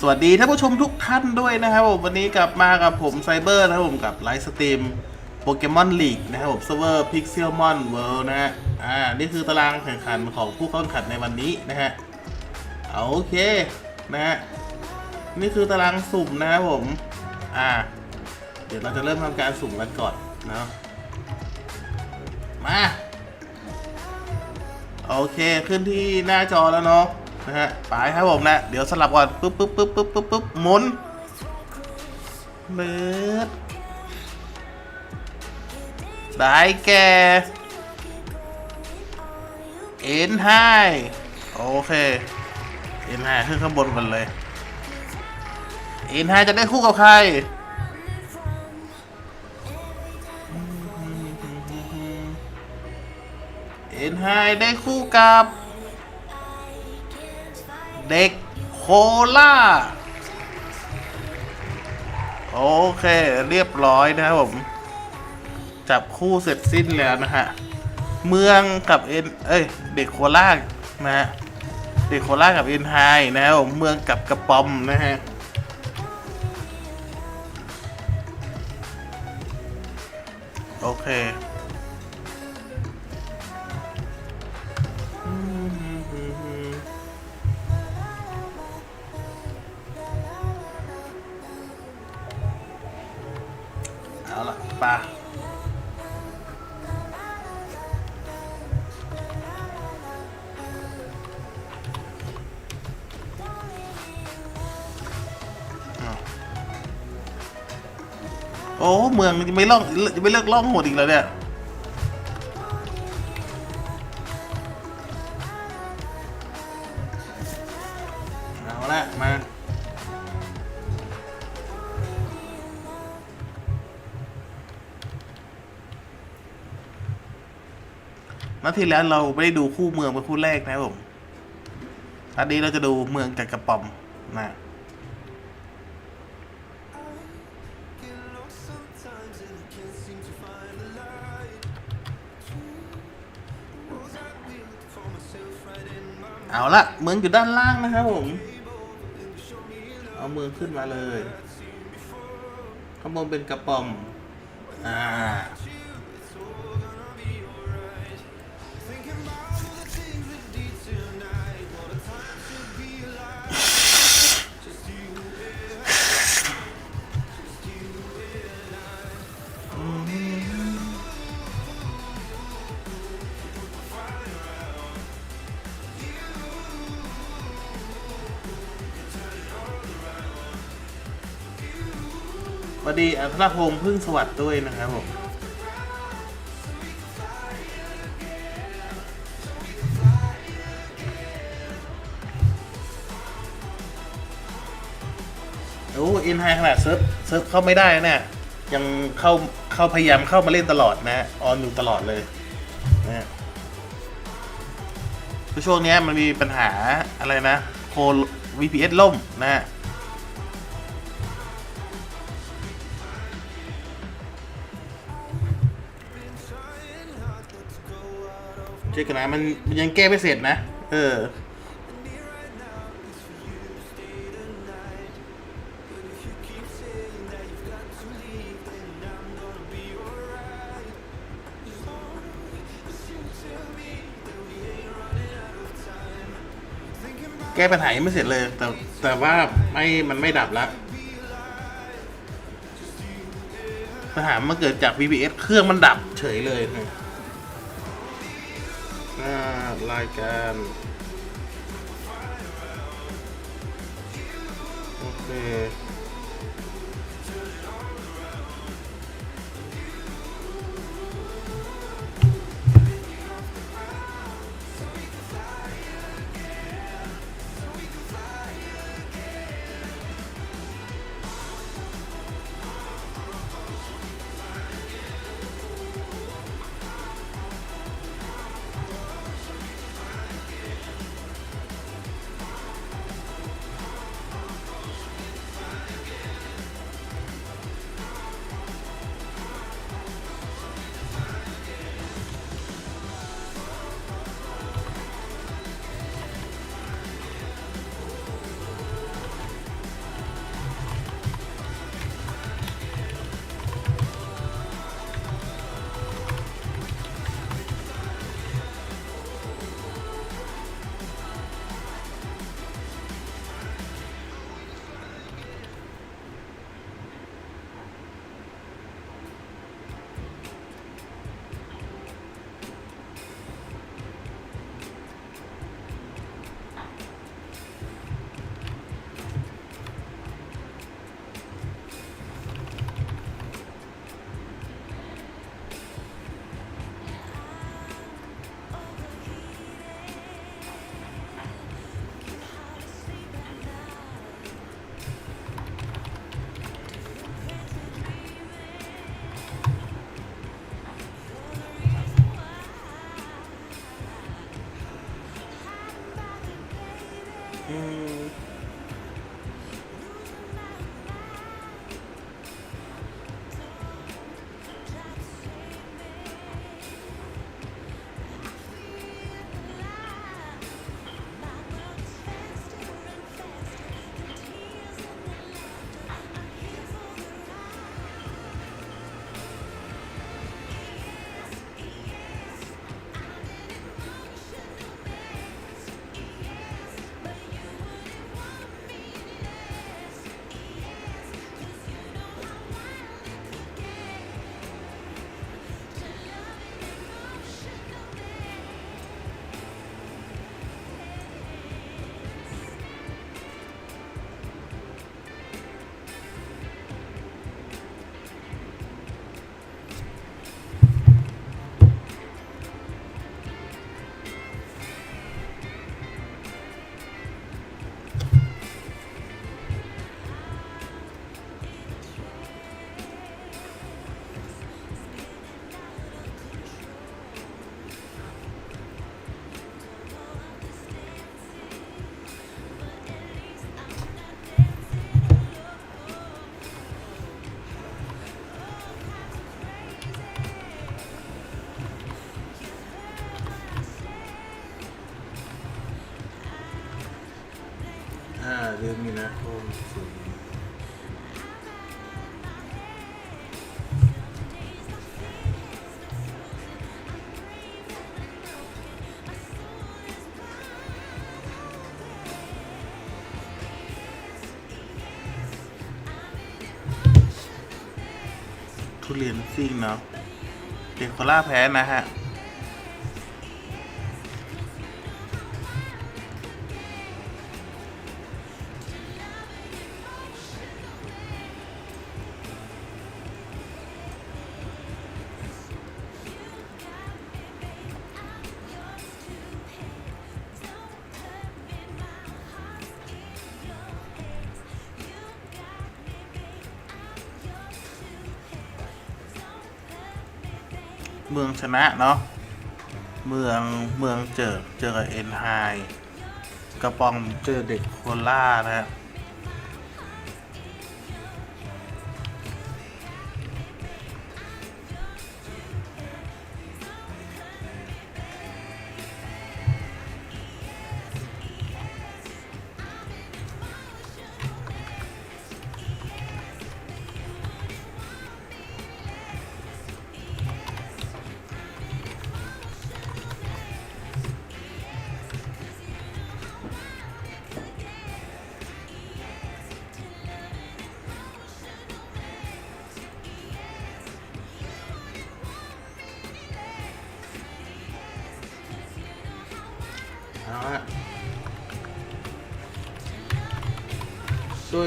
สวัสดีท่านผู้ชมทุกท่านด้วยนะครับผมวันนี้กลับมากับผมไซเบอร์นะครับผมกับไลฟ์สตรีมโปเกมอนลีกนะครับผมเซิร์ฟเวอร์พิกเซลมอนเวิลด์นะฮะอ่านี่คือตารางแข่งขันของผู้เข้าแข่งขันในวันนี้นะฮะโอเคนะฮะนี่คือตารางสุ่มนะครับผมอ่า เดี๋ยวเราจะเริ่มทำการสุ่มกันก่อนเนาะมาโอเคขึ้นที่หน้าจอแล้วเนาะ นะฮะไปครับผมนะ เดี๋ยวสลับก่อนปึ๊บปึ๊บปึ๊บปึ๊บปึ๊บปึ๊บหมุนเบิดได้แก่เอ็นไฮโอเคเอ็นไฮขึ้นข้างบนกันเลยเอ็นไฮจะได้คู่กับใครเอ็นไฮได้คู่กับ เด็กโคล่าโอเค เรียบร้อยนะครับผม จับคู่เสร็จสิ้นแล้วนะฮะ เมืองกับเอ็นเอ้ย เด็กโคล่านะฮะ เด็กโคล่ากับเอ็นไฮนะครับผมเมืองกับกระป๋อมนะฮะโอเค โอ้เมืองจะไม่ล่องจะไม่เลิกล่องหมดอีกแล้วเนี่ยเอาละมานัดที่แล้วเราไม่ได้ดูคู่เมืองเป็นคู่แรกนะผมอันนี้เราจะดูเมืองกับกระป๋อมนะ เอาละเมืองอยู่ด้านล่างนะครับผม เอาเมืองขึ้นมาเลยข้างบนเป็นกระป๋อม อ่า วัสดีอัครพงษ์พึ่งสวัสดิ์ด้วยนะครับผมโอ้อินไฮขนาดเซิร์ฟเซิร์ฟเข้าไม่ได้นะเนี่ยังเข้าเข้าพยายามเข้ามาเล่นตลอดนะ ออนอยู่ตลอดเลยนะคือช่วงนี้มันมีปัญหาอะไรนะ โค VPS ล่มนะฮะ ช็คกันนะมันมันยังแก้ไม่เสร็จนะ เออแก้ปัญหายังไม่เสร็จเลย แต่แต่ว่าไม่มันไม่ดับล้วปัญหามันเกิดจาก VPS เครื่องมันดับเฉยเลยนะ หน้าร 嗯。 ทุเรียนซิ่งเนาะเด็กโคล่าแพ้นะฮะ นะเนาะเมืองเมืองเจอเจอกับเอ็นไฮกระปองเจอเด็กโคล่านะฮะ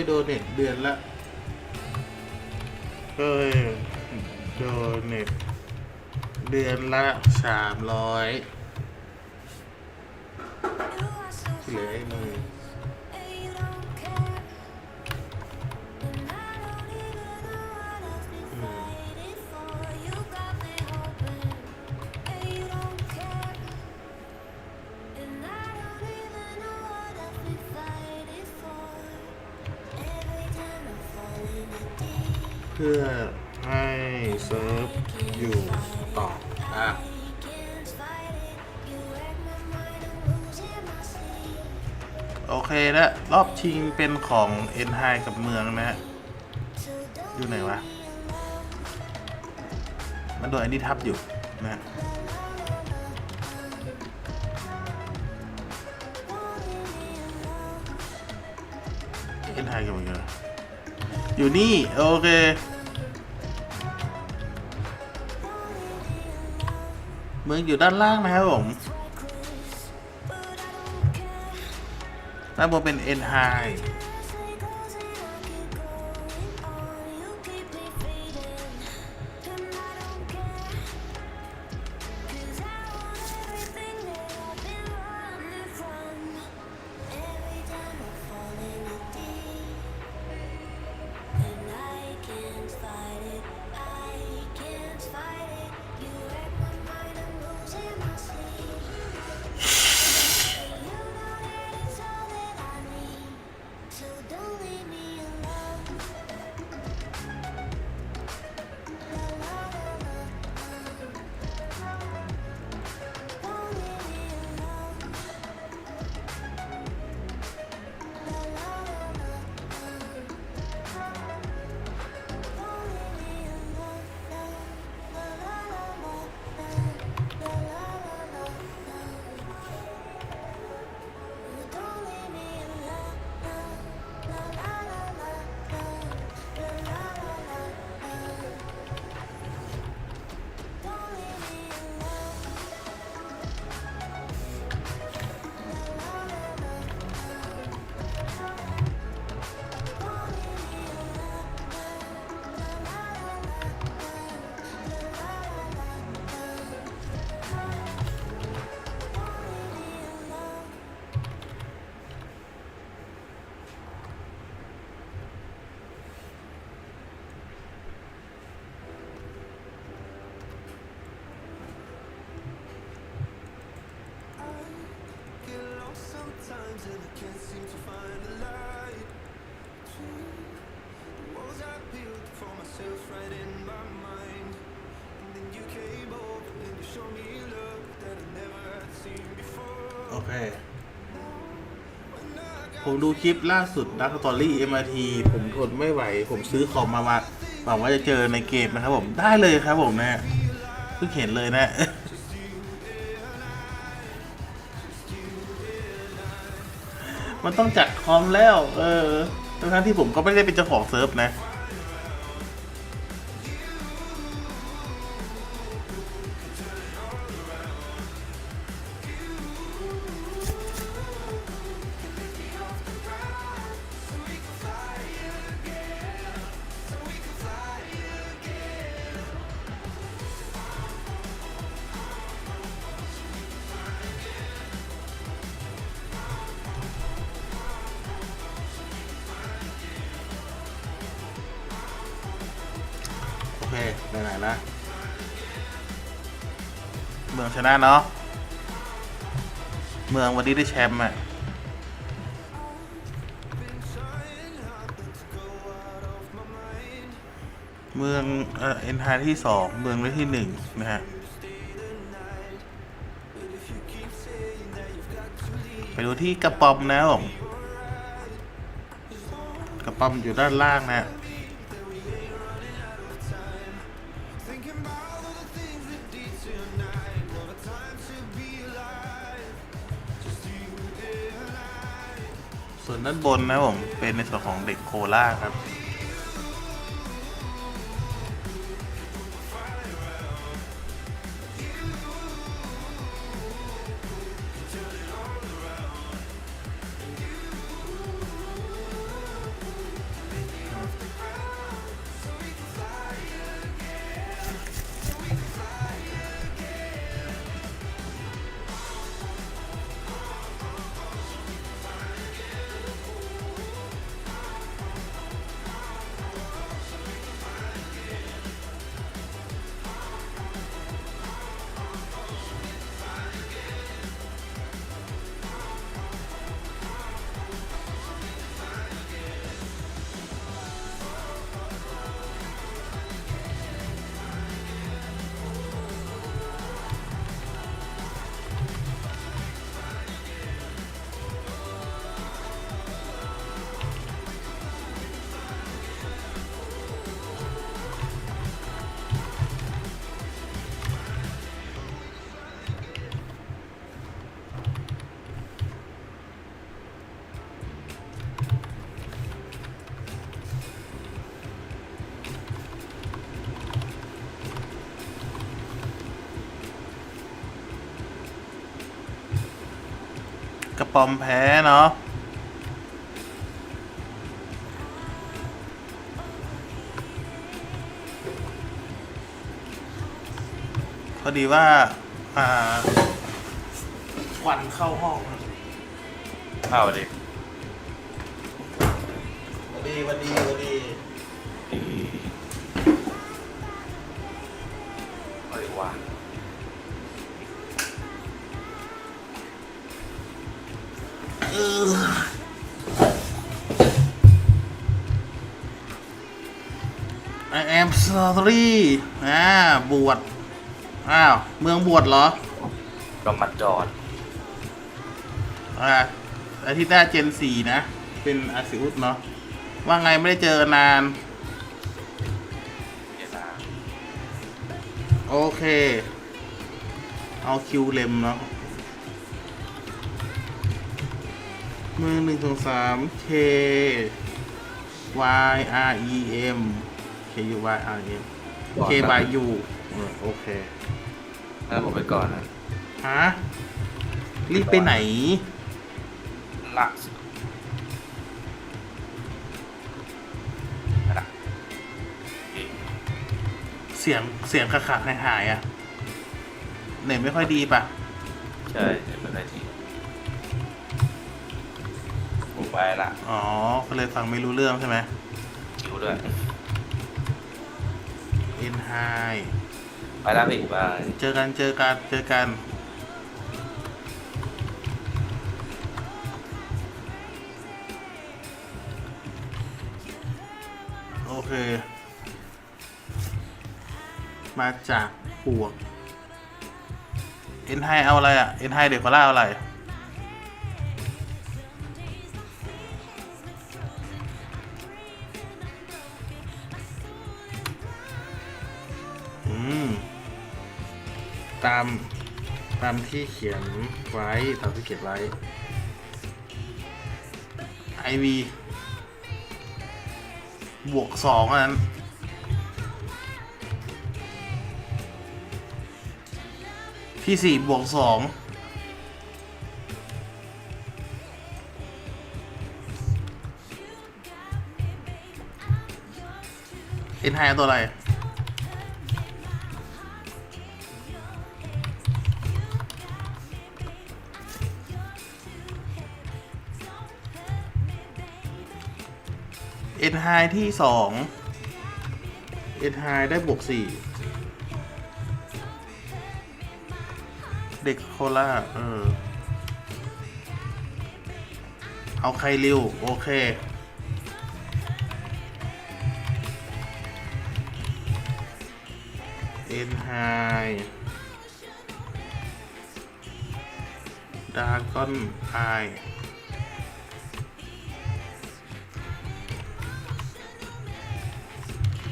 วยโดเน็ตเดือนละด้ยโดเน็ตเดือนละสามร้อยเหลือไอ้มือ พื่อให้เซิร์ฟอยู่ต่ออะโอเคแล้วรอบชิงเป็นของเอ็นไฮกับเมืองนะฮะอยู่ไหนวะ มันโดนอันนี้ทับอยู่นะฮะเอ็นไฮกับเมือง อยู่นี่ โอเค เมืองอยู่ด้านล่างนะครับผมด้านบนเป็น N high เโอเค ผมดูคลิปล่าสุดดักตอรี่ MRT ผมทนไม่ไหว ผมซื้อคอมมามาหวังว่าจะเจอในเกมนะครับผม ได้เลยครับผมนะฮะเพิ่งเห็นเลยนะ มันต้องจัดคอมแล้ว เออทั้งๆที่ผมก็ไม่ได้เป็นเจ้าของเซิร์ฟนะ เมืองวันนี้ได้แชมป์อะเมืองเอ็นทาที่สองเมืองได้ที่หนึ่งนะฮะไปดูที่กระป๋อมนะผมกระป๋อมอยู่ด้านล่างนะ วนด้านบนนะผมเป็นในส่วนของเด็กโคล่าครับ ป๋อมแพ้เนาะพอดีว่า อ่าควันเข้าห้องครับเข้าดิสวัสดีสวัสดีสวัสดี I am sorry อ่าบวชอ้าวเมืองบวชเหรอก็มาจอดอ่าอาทิตย์หน้าเจนสี่นะ เป็นอาซิอุสเนาะว่าไงไม่ได้เจอกันนานเดี๋ยวนะโอเค เอาคิวเลมเนาะมือหนึ่งสองสาม K Y R E M K U Y R E M K by U เออโอเคถ้าผมไปก่อนนะฮะรีบไปไหนละนะเสียงเสียงขาดๆหายหายๆอะเน็ตไม่ค่อยดีป่ะ ใช่เดี๋ยวเป็นไรทีผมไปละอ๋อก็เลยฟังไม่รู้เรื่องใช่ไหมคิวด้วย เอ็นไฮไปแล้วพี่ไปเจอกันเจอกันเจอกันโอเค มาจากปวกเอ็นไฮเอาอะไรอะเอ็นไฮเด็กกว่าล่าเอาอะไรามตามที่เขียนไว้ตามที่เขียนไว้ ไอวีบวกสองอันนั้นที่สี่บวกสองเอ็นไฮตัวอะไร เอ็นไฮที่สองเอ็นไฮได้บวกสี่เด็กโคล่าเออ เอาใครริว โอเค เอ็นไฮดาร์กอนไอ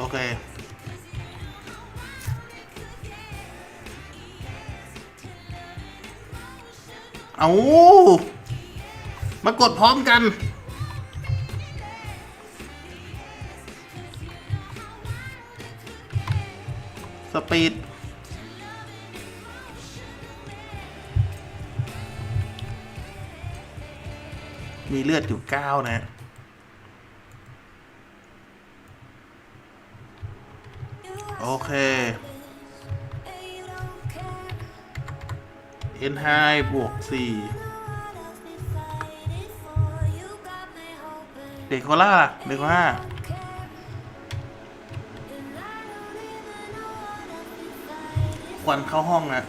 โอเค เอามากดพร้อมกัน สปีดมีเลือดอยู่เก้านะ โอเคเอ็นไฮบวกสี่เด็กโคล่าเด็กโคล่าควันเข้าห้องนะ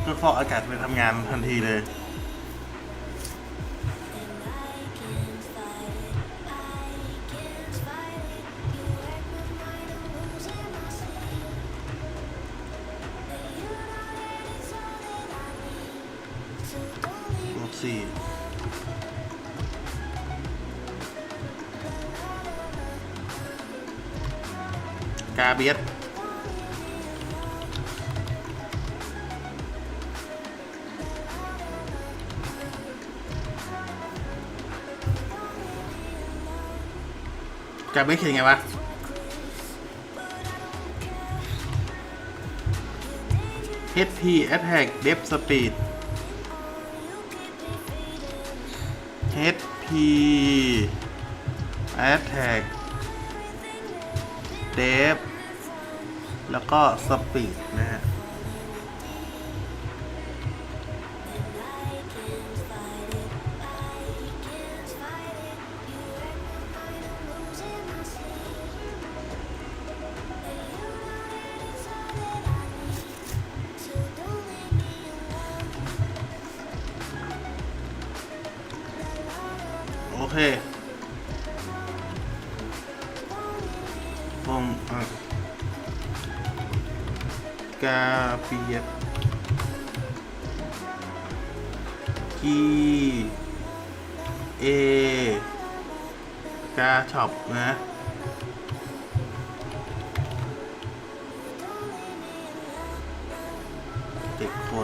เพื่อฟอกอากาศไปทำงานทันทีเลย กาเบียสเขียนไงวะ HP Attack Depth Speed HP Attack d e v แล้วก็ Speed นะฮะ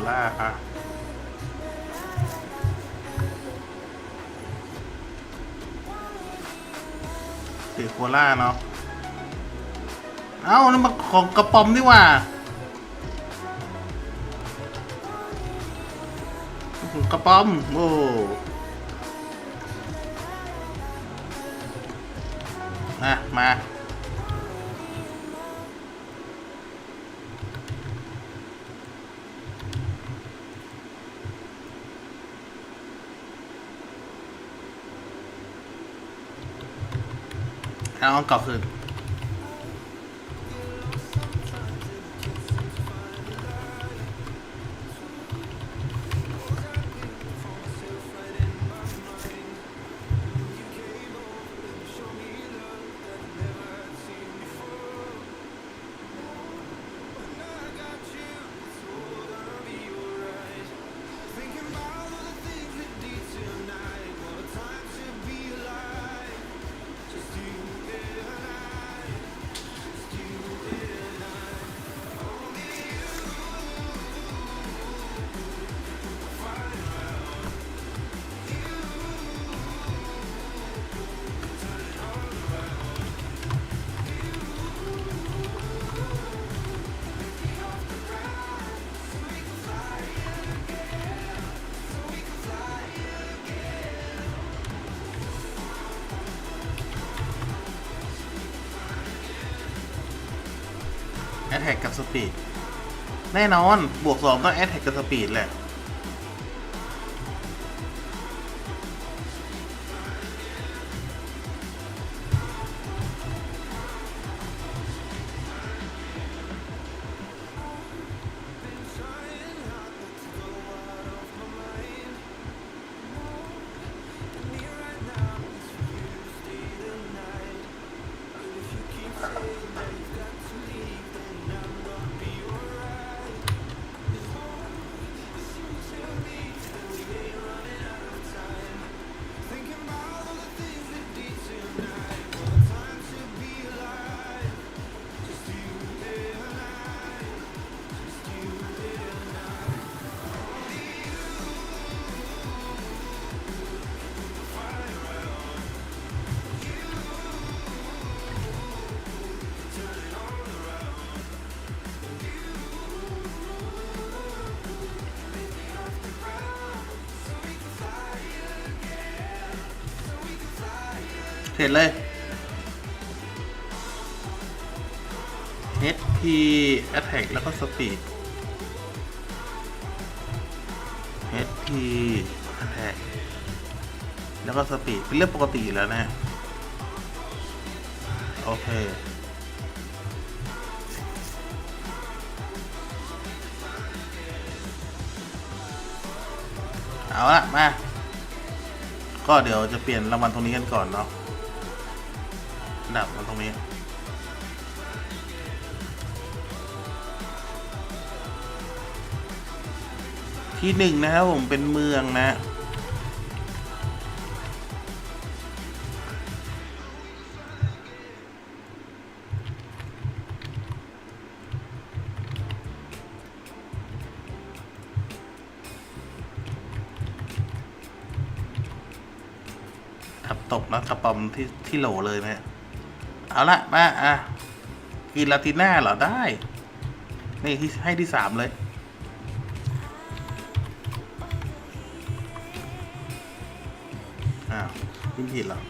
ล่าอะถือโคล่าเนาะ เอ้านั่นมันของกระป๋อมนี่ว่ากระป๋อม โอ้ กลับคือ แท็กกับสปีดแน่นอนบวกสองต้องแอ t แท็กกับสปีดแหละ ร็จเลย HP Attack แล้วก็ Speed HP Attack แล้วก็ Speed เป็นเรื่องปกติแล้วนะ โอเคเอาละมา ก็เดี๋ยวจะเปลี่ยนรางวัลตรงนี้กันก่อนเนาะ ดับมาตรงนี้ที่หนึ่งนะครับผมเป็นเมืองนะ ขับตกนะกระป๋อมที่ที่โหลเลยนะ เอาละมาอะกินลาติน่าเหรอได้ นี่ที่ให้ที่สามเลย อ้าวพิมพ์ผิดเหรอ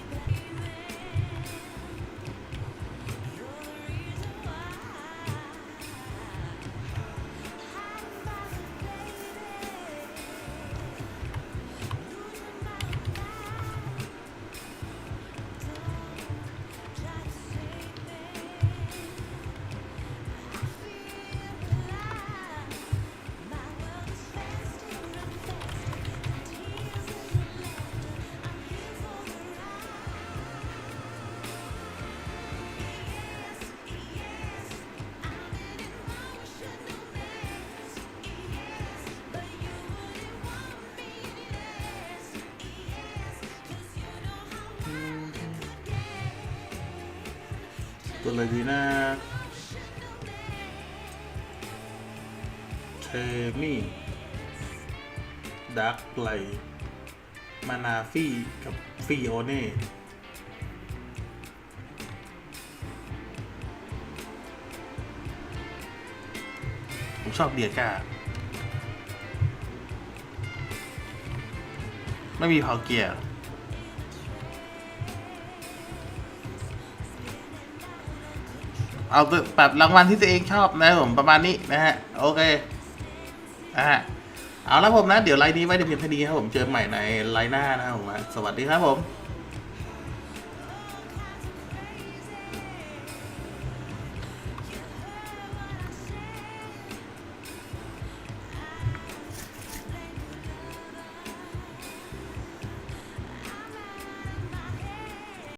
ตัวอะไรดีนะเทมี่ดักไลมานาฟี่กับฟิโอเน่ผมชอบเดียก้าไม่มีพาวเกียร์ เอาตัวแบบรางวัลที่ตัวเองชอบนะครับผมประมาณนี้นะฮะ โอเคนะฮะเอาละผมนะ เดี๋ยวไลน์นี้ไว้เดี๋ยวเพียงเท่านี้ครับผมเจอใหม่ในไลน์หน้านะครับผมสวัสดีครับผม